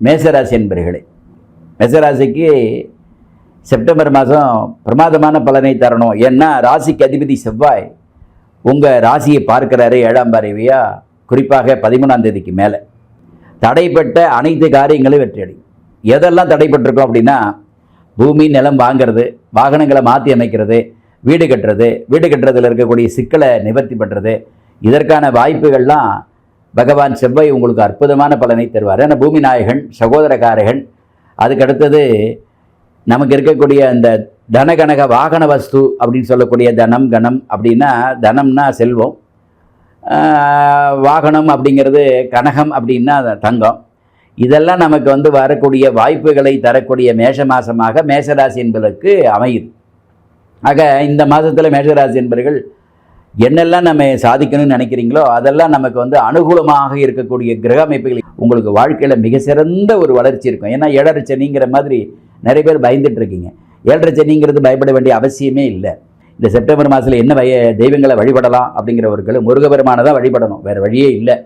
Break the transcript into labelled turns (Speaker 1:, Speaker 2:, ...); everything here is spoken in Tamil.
Speaker 1: மேசராசி என்பர்களே மேசராசிக்கு செப்டம்பர் மாதம் பிரமாதமான பலனை தரணும். ஏன்னா ராசிக்கு அதிபதி செவ்வாய் உங்கள் ராசியை பார்க்குறாரு ஏழாம் பார்வையா? குறிப்பாக பதிமூணாம் தேதிக்கு மேலே. தடைப்பட்ட அனைத்து காரியங்களும் வெற்றியடையும் எதெல்லாம் தடைப்பட்டிருக்கோம் அப்படின்னா பூமி நிலம் வாங்குறது வாகனங்களை மாற்றி அமைக்கிறது வீடு கட்டுறது வீடு கட்டுறதுல இருக்கக்கூடிய சிக்கலை நிவர்த்தி பண்ணுறது இதற்கான வாய்ப்புகள்லாம் பகவான் செவ்வாய் உங்களுக்கு அற்புதமான பலனை தருவார். ஏன்னா பூமி நாயகன் சகோதரகாரகன் அதுக்கு அடுத்தது நமக்கு இருக்கக்கூடிய அந்த தனகனக வாகன வஸ்து அப்படின்னு சொல்லக்கூடிய தனம் கணம் அப்படின்னா தனம்னா செல்வம். வாகனம் அப்படிங்கிறது கனகம் அப்படின்னா தங்கம். இதெல்லாம் நமக்கு வந்து வரக்கூடிய வாய்ப்புகளை தரக்கூடிய மேஷ மாதமாக மேஷராசி என்பதற்கு அமையுது. ஆக இந்த மாதத்தில் மேஷராசி என்பவர்கள் என்னெல்லாம் நம்ம சாதிக்கணும்னு நினைக்கிறீங்களோ அதெல்லாம் நமக்கு வந்து அனுகூலமாக இருக்கக்கூடிய கிரக அமைப்புகள் உங்களுக்கு வாழ்க்கையில் மிக சிறந்த ஒரு வளர்ச்சி இருக்கும். ஏன்னா ஏழரை சனிங்கிற மாதிரி நிறைய பேர் பயந்துட்டு இருக்கீங்க. ஏழரை சனிங்கிறது பயப்பட வேண்டிய அவசியமே இல்லை. இந்த செப்டம்பர் மாதத்தில் என்ன வய தெய்வங்களை வழிபடலாம் அப்படிங்கிறவர்கள் முருகபெருமானை தான் வழிபடணும். வேறு வழியே இல்லை.